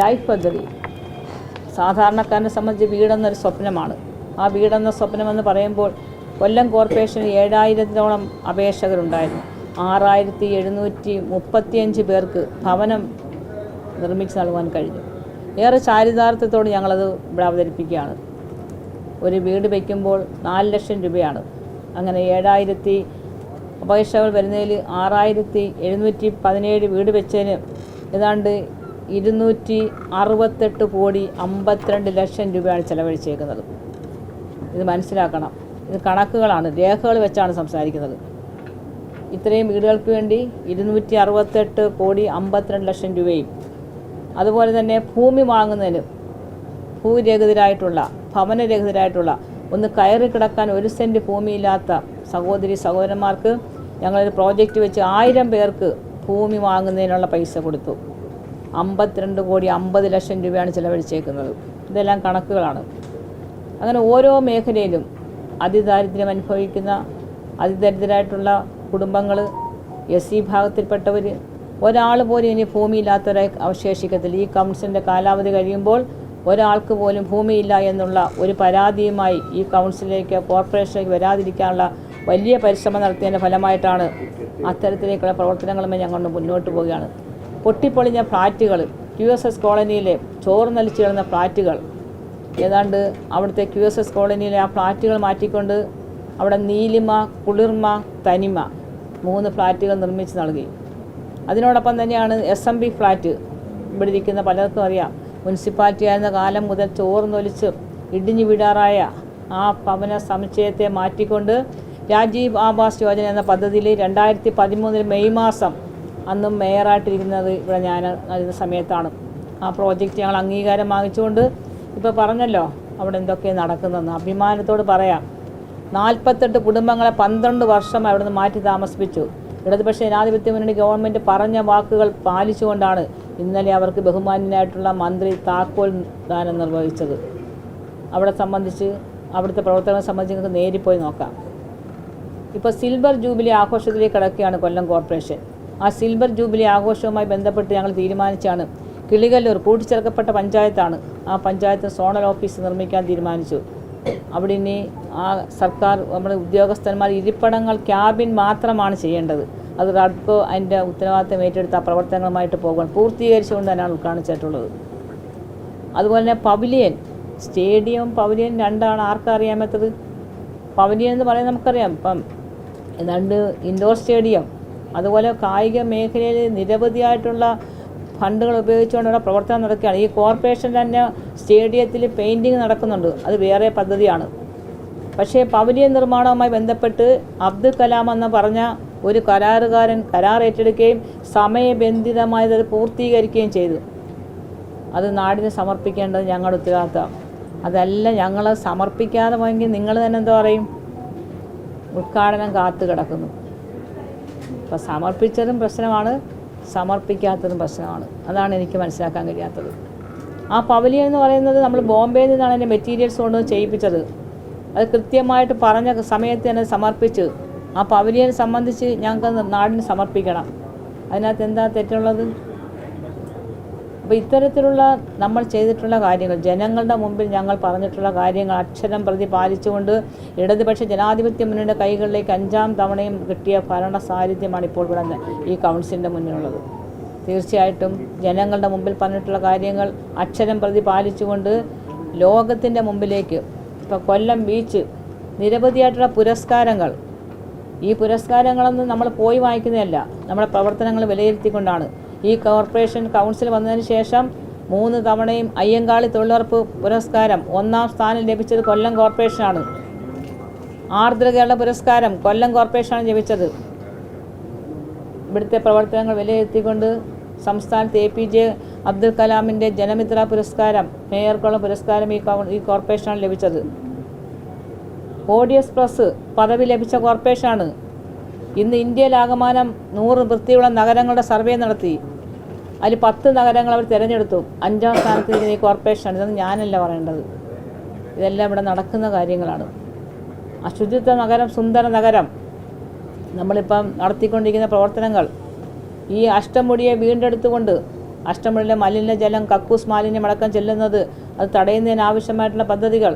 Life പദ്ധതി സാധാരണക്കാരനെ സംബന്ധിച്ച് വീടെന്നൊരു സ്വപ്നമാണ്. ആ വീടെന്ന സ്വപ്നമെന്ന് പറയുമ്പോൾ കൊല്ലം കോർപ്പറേഷന് ഏഴായിരത്തോളം അപേക്ഷകരുണ്ടായിരുന്നു. ആറായിരത്തി എഴുന്നൂറ്റി മുപ്പത്തിയഞ്ച് പേർക്ക് ഭവനം നിർമ്മിച്ച് നൽകുവാൻ കഴിഞ്ഞു. ഏറെ ചാരിതാർത്ഥ്യത്തോട് ഞങ്ങളത് ഇവിടെ അവതരിപ്പിക്കുകയാണ്. ഒരു വീട് വയ്ക്കുമ്പോൾ നാല് ലക്ഷം രൂപയാണ്. അങ്ങനെ ഏഴായിരത്തി അപേക്ഷകൾ വരുന്നതിൽ ആറായിരത്തി എഴുന്നൂറ്റി പതിനേഴ് വീട് വെച്ചതിന് ഏതാണ്ട് ഇരുന്നൂറ്റി അറുപത്തെട്ട് കോടി അമ്പത്തിരണ്ട് ലക്ഷം രൂപയാണ് ചെലവഴിച്ചേക്കുന്നത്. ഇത് മനസ്സിലാക്കണം. ഇത് കണക്കുകളാണ്. രേഖകൾ വെച്ചാണ് സംസാരിക്കുന്നത്. ഇത്രയും വീടുകൾക്ക് വേണ്ടി ഇരുന്നൂറ്റി അറുപത്തെട്ട് കോടി അമ്പത്തിരണ്ട് ലക്ഷം രൂപയും അതുപോലെ തന്നെ ഭൂമി വാങ്ങുന്നതിന് ഭൂരഹിതരായിട്ടുള്ള ഭവനരഹിതരായിട്ടുള്ള ഒന്ന് കയറി കിടക്കാൻ ഒരു സെന്റ് ഭൂമിയില്ലാത്ത സഹോദരി സഹോദരന്മാർക്ക് ഞങ്ങളൊരു പ്രോജക്റ്റ് വെച്ച് ആയിരം പേർക്ക് ഭൂമി വാങ്ങുന്നതിനുള്ള പൈസ കൊടുത്തു. അമ്പത്തിരണ്ട് കോടി അമ്പത് ലക്ഷം രൂപയാണ് ചിലവഴിച്ചേക്കുന്നത്. ഇതെല്ലാം കണക്കുകളാണ്. അങ്ങനെ ഓരോ മേഖലയിലും അതിദാരിദ്ര്യം അനുഭവിക്കുന്ന അതിദരിദ്രരായിട്ടുള്ള കുടുംബങ്ങൾ എസ് സി വിഭാഗത്തിൽപ്പെട്ടവർ ഒരാൾ പോലും ഇനി ഭൂമിയില്ലാത്തവരായി അവശേഷിക്കത്തില്ല. ഈ കൗൺസിലിന്റെ കാലാവധി കഴിയുമ്പോൾ ഒരാൾക്ക് പോലും ഭൂമിയില്ല എന്നുള്ള ഒരു പരാതിയുമായി ഈ കൗൺസിലിലേക്ക് കോർപ്പറേഷനിലേക്ക് വരാതിരിക്കാനുള്ള വലിയ പരിശ്രമം നടത്തിയതിന്റെ ഫലമായിട്ടാണ് അത്തരത്തിലേക്കുള്ള പ്രവർത്തനങ്ങളുമായി ഞങ്ങൾ മുന്നോട്ട് പോവുകയാണ്. പൊട്ടിപ്പൊളിഞ്ഞ ഫ്ലാറ്റുകൾ ക്യു എസ് എസ് കോളനിയിലെ ചോറ് നലിച്ചു കിടന്ന ഫ്ലാറ്റുകൾ. ഏതാണ്ട് അവിടുത്തെ ക്യു എസ് എസ് കോളനിയിലെ ആ ഫ്ലാറ്റുകൾ മാറ്റിക്കൊണ്ട് അവിടെ നീലിമ കുളിർമ തനിമ മൂന്ന് ഫ്ലാറ്റുകൾ നിർമ്മിച്ച് നൽകി. അതിനോടൊപ്പം തന്നെയാണ് എസ് എം ബി ഫ്ലാറ്റ് ഇവിടെ ഇരിക്കുന്ന പലർക്കും അറിയാം. മുനിസിപ്പാലിറ്റി ആയിരുന്ന കാലം മുതൽ ചോർന്നൊലിച്ച് ഇടിഞ്ഞു വിടാറായ ആ ഭവന സമുച്ചയത്തെ മാറ്റിക്കൊണ്ട് രാജീവ് ആവാസ് യോജന എന്ന പദ്ധതിയിൽ രണ്ടായിരത്തി പതിമൂന്നിൽ മെയ് മാസം അന്നും മേയറായിട്ടിരിക്കുന്നത് ഇവിടെ ഞാൻ അതിന് സമയത്താണ്. ആ പ്രോജക്റ്റ് ഞങ്ങൾ അംഗീകാരം വാങ്ങിച്ചുകൊണ്ട് ഇപ്പോൾ പറഞ്ഞല്ലോ അവിടെ എന്തൊക്കെ നടക്കുന്നതെന്ന് അഭിമാനത്തോട് പറയാം. നാൽപ്പത്തെട്ട് കുടുംബങ്ങളെ പന്ത്രണ്ട് വർഷം അവിടുന്ന് മാറ്റി താമസിപ്പിച്ചു. ഇടതുപക്ഷ ജനാധിപത്യ മുന്നണി ഗവൺമെന്റ് പറഞ്ഞ വാക്കുകൾ പാലിച്ചുകൊണ്ടാണ് ഇന്നലെ അവർക്ക് ബഹുമാന്യനായിട്ടുള്ള മന്ത്രി താക്കോൽ ദാനം നിർവഹിച്ചത്. അവിടെ സംബന്ധിച്ച് അവിടുത്തെ പ്രവർത്തനങ്ങളെ സംബന്ധിച്ച് നിങ്ങൾക്ക് നേരിപ്പോയി പോയി നോക്കാം. ഇപ്പോൾ സിൽവർ ജൂബിലി ആഘോഷത്തിലേക്ക് കിടക്കുകയാണ് കൊല്ലം കോർപ്പറേഷൻ. ആ സിൽവർ ജൂബിലി ആഘോഷവുമായി ബന്ധപ്പെട്ട് ഞങ്ങൾ തീരുമാനിച്ചാണ്. കിളികല്ലൂർ കൂട്ടിച്ചേർക്കപ്പെട്ട പഞ്ചായത്താണ് ആ പഞ്ചായത്ത് സോണൽ ഓഫീസ് നിർമ്മിക്കാൻ തീരുമാനിച്ചു. അവിടെ ഇനി ആ സർക്കാർ നമ്മുടെ ഉദ്യോഗസ്ഥന്മാർ ഇരിപ്പിടങ്ങൾ ക്യാബിൻ മാത്രമാണ് ചെയ്യേണ്ടത്. അത് റഡ്കോ അതിന്റെ ഉത്തരവാദിത്തം ഏറ്റെടുത്ത പ്രവർത്തനങ്ങളുമായിട്ട് പോകാൻ പൂർത്തീകരിച്ചുകൊണ്ട് തന്നെയാണ് ഉദ്ഘാടനം അതുപോലെ തന്നെ പവലിയൻ സ്റ്റേഡിയം പവലിയൻ രണ്ടാണ് ആർക്കും അറിയാൻ പറ്റത് പവലിയൻ എന്ന് പറയുന്നത് നമുക്കറിയാം. ഇപ്പം രണ്ട് ഇൻഡോർ സ്റ്റേഡിയം അതുപോലെ കായിക മേഖലയിൽ നിരവധിയായിട്ടുള്ള ഫണ്ടുകൾ ഉപയോഗിച്ചുകൊണ്ടുള്ള പ്രവർത്തനം നടക്കുകയാണ്. ഈ കോർപ്പറേഷൻ തന്നെ സ്റ്റേഡിയത്തിൽ പെയിന്റിങ് നടക്കുന്നുണ്ട്. അത് വേറെ പദ്ധതിയാണ്. പക്ഷേ പവലിയൻ നിർമ്മാണവുമായി ബന്ധപ്പെട്ട് അബ്ദുൽ കലാം എന്ന് പറഞ്ഞ ഒരു കരാറുകാരൻ കരാർ ഏറ്റെടുക്കുകയും സമയബന്ധിതമായത് അത് പൂർത്തീകരിക്കുകയും ചെയ്തു. അത് നാടിന് സമർപ്പിക്കേണ്ടത് ഞങ്ങളുടെ ഉത്തരവാദിത്തം അതല്ല ഞങ്ങൾ സമർപ്പിക്കാതെ പോയെങ്കിൽ നിങ്ങൾ തന്നെ എന്താ പറയും? ഉദ്ഘാടനം കാത്തു കിടക്കുന്നു. അപ്പം സമർപ്പിച്ചതും പ്രശ്നമാണ് സമർപ്പിക്കാത്തതും പ്രശ്നമാണ്. അതാണ് എനിക്ക് മനസ്സിലാക്കാൻ കഴിയാത്തത്. ആ പവലിയൻ എന്ന് പറയുന്നത് നമ്മൾ ബോംബെയിൽ നിന്നാണ് അതിന്റെ മെറ്റീരിയൽസ് കൊണ്ട് ചെയ്യിപ്പിച്ചത്. അത് കൃത്യമായിട്ട് പറഞ്ഞ സമയത്ത് തന്നെ സമർപ്പിച്ച് ആ പവലിയനെ സംബന്ധിച്ച് ഞങ്ങൾക്ക് നാടിന് സമർപ്പിക്കണം. അതിനകത്ത് എന്താ തെറ്റുള്ളത്? അപ്പോൾ ഇത്തരത്തിലുള്ള നമ്മൾ ചെയ്തിട്ടുള്ള കാര്യങ്ങൾ ജനങ്ങളുടെ മുമ്പിൽ ഞങ്ങൾ പറഞ്ഞിട്ടുള്ള കാര്യങ്ങൾ അക്ഷരം പ്രതി പാലിച്ചുകൊണ്ട് ഇടതുപക്ഷ ജനാധിപത്യ മുന്നണിയുടെ കൈകളിലേക്ക് അഞ്ചാം തവണയും കിട്ടിയ ഭരണ സാന്നിധ്യമാണ് ഇപ്പോൾ ഇവിടെ ഈ കൗൺസിലിന്റെ മുന്നിലുള്ളത്. തീർച്ചയായിട്ടും ജനങ്ങളുടെ മുമ്പിൽ പറഞ്ഞിട്ടുള്ള കാര്യങ്ങൾ അക്ഷരം പ്രതി പാലിച്ചുകൊണ്ട് ലോകത്തിന്റെ മുമ്പിലേക്ക് ഇപ്പോൾ കൊല്ലം ബീച്ച് നിരവധിയായിട്ടുള്ള പുരസ്കാരങ്ങൾ. ഈ പുരസ്കാരങ്ങളൊന്നും നമ്മൾ പോയി വാങ്ങിക്കുന്നതല്ല നമ്മുടെ പ്രവർത്തനങ്ങൾ വിലയിരുത്തിക്കൊണ്ടാണ്. ഈ കോർപ്പറേഷൻ കൗൺസിൽ വന്നതിന് ശേഷം മൂന്ന് തവണയും അയ്യങ്കാളി തൊഴിലുറപ്പ് പുരസ്കാരം ഒന്നാം സ്ഥാനം ലഭിച്ചത് കൊല്ലം കോർപ്പറേഷനാണ്. ആർദ്ര കേരള പുരസ്കാരം കൊല്ലം കോർപ്പറേഷനാണ് ലഭിച്ചത് ഇവിടുത്തെ പ്രവർത്തനങ്ങൾ വിലയിരുത്തിക്കൊണ്ട് സംസ്ഥാനത്ത് എ പി ജെ അബ്ദുൽ കലാമിന്റെ ജനമിത്ര പുരസ്കാരം മേയർക്കുള്ള പുരസ്കാരം ഈ ഈ കോർപ്പറേഷനാണ് ലഭിച്ചത്. ഒ ഡി എസ് പ്ലസ് പദവി ലഭിച്ച കോർപ്പറേഷനാണ്. ഇന്ന് ഇന്ത്യയിലാകമാനം നൂറ് വൃത്തിയുള്ള നഗരങ്ങളുടെ സർവേ നടത്തി. അതിൽ പത്ത് നഗരങ്ങൾ അവർ തിരഞ്ഞെടുത്തു. അഞ്ചാം സ്ഥാനത്ത് ഈ കോർപ്പറേഷനാണ് ഇതൊന്നും ഞാനല്ല പറയേണ്ടത്. ഇതെല്ലാം ഇവിടെ നടക്കുന്ന കാര്യങ്ങളാണ്. അശുചിത്വ നഗരം സുന്ദര നഗരം. നമ്മളിപ്പം നടത്തിക്കൊണ്ടിരിക്കുന്ന പ്രവർത്തനങ്ങൾ. ഈ അഷ്ടമുടിയെ വീണ്ടെടുത്തുകൊണ്ട് അഷ്ടമുള്ളിലെ മലിനജലം കക്കൂസ് മാലിന്യം അടക്കം ചെല്ലുന്നത് അത് തടയുന്നതിനാവശ്യമായിട്ടുള്ള പദ്ധതികൾ.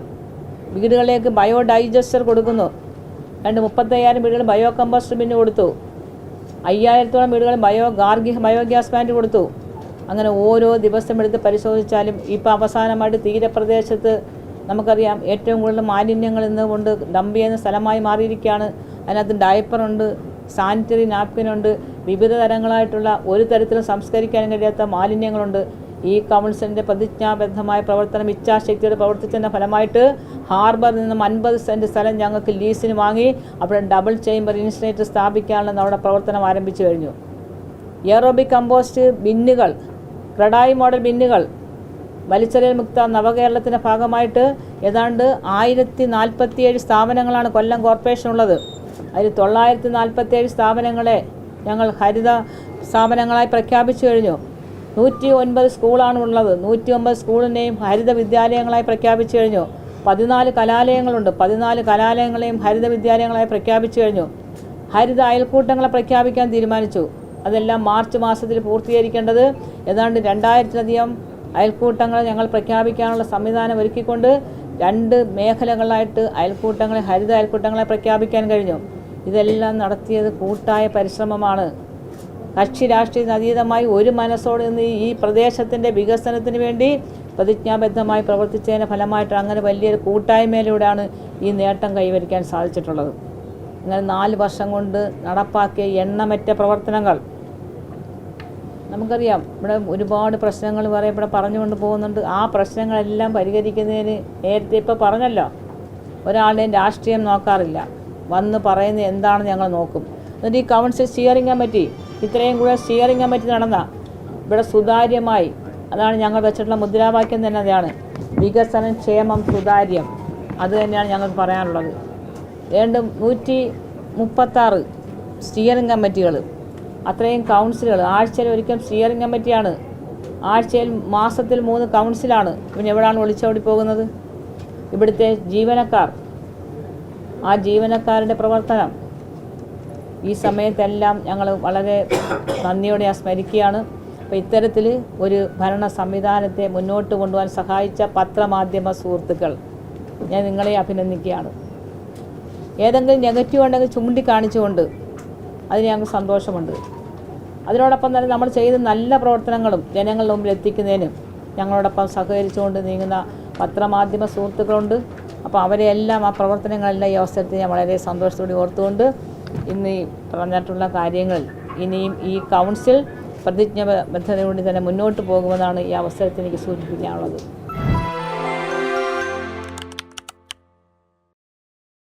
വീടുകളിലേക്ക് ബയോ ഡൈജസ്റ്റർ കൊടുക്കുന്നു. രണ്ട് മുപ്പത്തയ്യായിരം വീടുകൾ ബയോ കമ്പോസ്റ്റ് ബിന്ന് കൊടുത്തു. അയ്യായിരത്തോളം വീടുകൾ ബയോ ഗാർഗി ബയോഗ്യാസ് പ്ലാന്റ് കൊടുത്തു. അങ്ങനെ ഓരോ ദിവസം എടുത്ത് പരിശോധിച്ചാലും ഇപ്പോൾ അവസാനമായിട്ട് തീരപ്രദേശത്ത് നമുക്കറിയാം ഏറ്റവും കൂടുതൽ മാലിന്യങ്ങൾ ഇന്ന് കൊണ്ട് ഡംപ് ചെയ്യുന്ന സ്ഥലമായി മാറിയിരിക്കുകയാണ്. അതിനകത്ത് ഡയപ്പറുണ്ട് സാനിറ്ററി നാപ്കിനുണ്ട് വിവിധ തരങ്ങളായിട്ടുള്ള ഒരു തരത്തിലും സംസ്കരിക്കാൻ കഴിയാത്ത മാലിന്യങ്ങളുണ്ട്. ഈ കൗൺസിലിന്റെ പ്രതിജ്ഞാബദ്ധമായ പ്രവർത്തനം ഇച്ഛാശക്തിയുടെ പ്രവർത്തിച്ചതിന്റെ ഫലമായിട്ട് ഹാർബറിൽ നിന്നും അൻപത് സെന്റ് സ്ഥലം ഞങ്ങൾക്ക് ലീസിന് വാങ്ങി അവിടെ ഡബിൾ ചേംബർ ഇൻസിനേറ്റർ സ്ഥാപിക്കാനുള്ള നമ്മുടെ പ്രവർത്തനം ആരംഭിച്ചു കഴിഞ്ഞു. എയറോബിക് കമ്പോസ്റ്റ് ബിന്നുകൾ ക്രഡായി മോഡൽ ബിന്നുകൾ വലിച്ചെറിയൽ മുക്ത നവകേരളത്തിന്റെ ഭാഗമായിട്ട് ഏതാണ്ട് ആയിരത്തി നാൽപ്പത്തിയേഴ് സ്ഥാപനങ്ങളാണ് കൊല്ലം കോർപ്പറേഷൻ ഉള്ളത്. അതിൽ തൊള്ളായിരത്തി നാൽപ്പത്തിയേഴ് സ്ഥാപനങ്ങളെ ഞങ്ങൾ ഹരിത സ്ഥാപനങ്ങളായി പ്രഖ്യാപിച്ചു കഴിഞ്ഞു. നൂറ്റി ഒൻപത് സ്കൂളാണ് ഉള്ളത്. നൂറ്റി ഒൻപത് സ്കൂളിനെയും ഹരിത വിദ്യാലയങ്ങളായി പ്രഖ്യാപിച്ചു കഴിഞ്ഞു. പതിനാല് കലാലയങ്ങളുണ്ട്. പതിനാല് കലാലയങ്ങളെയും ഹരിത വിദ്യാലയങ്ങളായി പ്രഖ്യാപിച്ചു കഴിഞ്ഞു. ഹരിത അയൽക്കൂട്ടങ്ങളെ പ്രഖ്യാപിക്കാൻ തീരുമാനിച്ചു. അതെല്ലാം മാർച്ച് മാസത്തിൽ പൂർത്തീകരിക്കേണ്ടത് ഏതാണ്ട് രണ്ടായിരത്തിലധികം അയൽക്കൂട്ടങ്ങൾ ഞങ്ങൾ പ്രഖ്യാപിക്കാനുള്ള സംവിധാനം ഒരുക്കിക്കൊണ്ട് രണ്ട് മേഖലകളായിട്ട് അയൽക്കൂട്ടങ്ങളെ ഹരിത അയൽക്കൂട്ടങ്ങളെ പ്രഖ്യാപിക്കാൻ കഴിഞ്ഞു. ഇതെല്ലാം നടത്തിയത് കൂട്ടായ പരിശ്രമമാണ്. കക്ഷി രാഷ്ട്രീയ അതീതമായി ഒരു മനസ്സോടെ നിന്ന് ഈ പ്രദേശത്തിന്റെ വികസനത്തിന് വേണ്ടി പ്രതിജ്ഞാബദ്ധമായി പ്രവർത്തിച്ചതിന്റെ ഫലമായിട്ട് അങ്ങനെ വലിയൊരു കൂട്ടായ്മയിലൂടെയാണ് ഈ നേട്ടം കൈവരിക്കാൻ സാധിച്ചിട്ടുള്ളത്. അങ്ങനെ നാല് വർഷം കൊണ്ട് നടപ്പാക്കിയ എണ്ണമറ്റ പ്രവർത്തനങ്ങൾ. നമുക്കറിയാം ഇവിടെ ഒരുപാട് പ്രശ്നങ്ങൾ വേറെ ഇവിടെ പറഞ്ഞുകൊണ്ട് പോകുന്നുണ്ട്. ആ പ്രശ്നങ്ങളെല്ലാം പരിഹരിക്കുന്നതിന് നേരത്തെ ഇപ്പോൾ പറഞ്ഞല്ലോ ഒരാളുടെയും രാഷ്ട്രീയം നോക്കാറില്ല. വന്ന് പറയുന്നത് എന്താണെന്ന് ഞങ്ങൾ നോക്കും. എന്നിട്ട് ഈ കൗൺസിൽ സ്റ്റിയറിംഗ് കമ്മിറ്റി ഇത്രയും കൂടെ സ്റ്റിയറിംഗ് കമ്മിറ്റി നടന്ന. ഇവിടെ സുതാര്യമായി. അതാണ് ഞങ്ങൾ വെച്ചിട്ടുള്ള മുദ്രാവാക്യം തന്നെ അതാണ്. വികസനം ക്ഷേമം സുതാര്യം. അത് തന്നെയാണ് ഞങ്ങൾക്ക് പറയാനുള്ളത്. വീണ്ടും നൂറ്റി മുപ്പത്താറ് സ്റ്റിയറിംഗ് കമ്മിറ്റികൾ അത്രയും കൗൺസിലുകൾ ആഴ്ചയിൽ ഒരിക്കലും സ്റ്റിയറിംഗ് കമ്മിറ്റിയാണ് ആഴ്ചയിൽ മാസത്തിൽ മൂന്ന് കൗൺസിലാണ് പിന്നെ എവിടെയാണ് ഒളിച്ചോടി പോകുന്നത്? ഇവിടുത്തെ ജീവനക്കാർ. ആ ജീവനക്കാരുടെ പ്രവർത്തനം. ഈ സമയത്തെല്ലാം ഞങ്ങൾ വളരെ നന്ദിയോടെ സ്മരിക്കുകയാണ് അപ്പോൾ ഇത്തരത്തിൽ ഒരു ഭരണ സംവിധാനത്തെ മുന്നോട്ട് കൊണ്ടുപോകാൻ സഹായിച്ച പത്രമാധ്യമ സുഹൃത്തുക്കൾ ഞാൻ നിങ്ങളെ അഭിനന്ദിക്കുകയാണ്. ഏതെങ്കിലും നെഗറ്റീവ് ഉണ്ടെങ്കിൽ ചൂണ്ടിക്കാണിച്ചുകൊണ്ട് അതിന് ഞങ്ങൾക്ക് സന്തോഷമുണ്ട്. അതിനോടൊപ്പം തന്നെ നമ്മൾ ചെയ്ത നല്ല പ്രവർത്തനങ്ങളും ജനങ്ങളുടെ മുമ്പിൽ എത്തിക്കുന്നതിനും ഞങ്ങളോടൊപ്പം സഹകരിച്ചുകൊണ്ട് നീങ്ങുന്ന പത്രമാധ്യമ സുഹൃത്തുക്കളുണ്ട്. അപ്പോൾ അവരെല്ലാം ആ പ്രവർത്തനങ്ങളെല്ലാം ഈ അവസരത്തിൽ ഞാൻ വളരെ സന്തോഷത്തോടെ ഓർത്തുകൊണ്ട് ഇന്ന് ഈ പറഞ്ഞിട്ടുള്ള കാര്യങ്ങൾ ഇനിയും ഈ കൗൺസിൽ പ്രതിജ്ഞാബദ്ധതയോടെ തന്നെ മുന്നോട്ട് പോകുമെന്നാണ് ഈ അവസരത്തിൽ എനിക്ക് സൂചിപ്പിക്കാനുള്ളത്.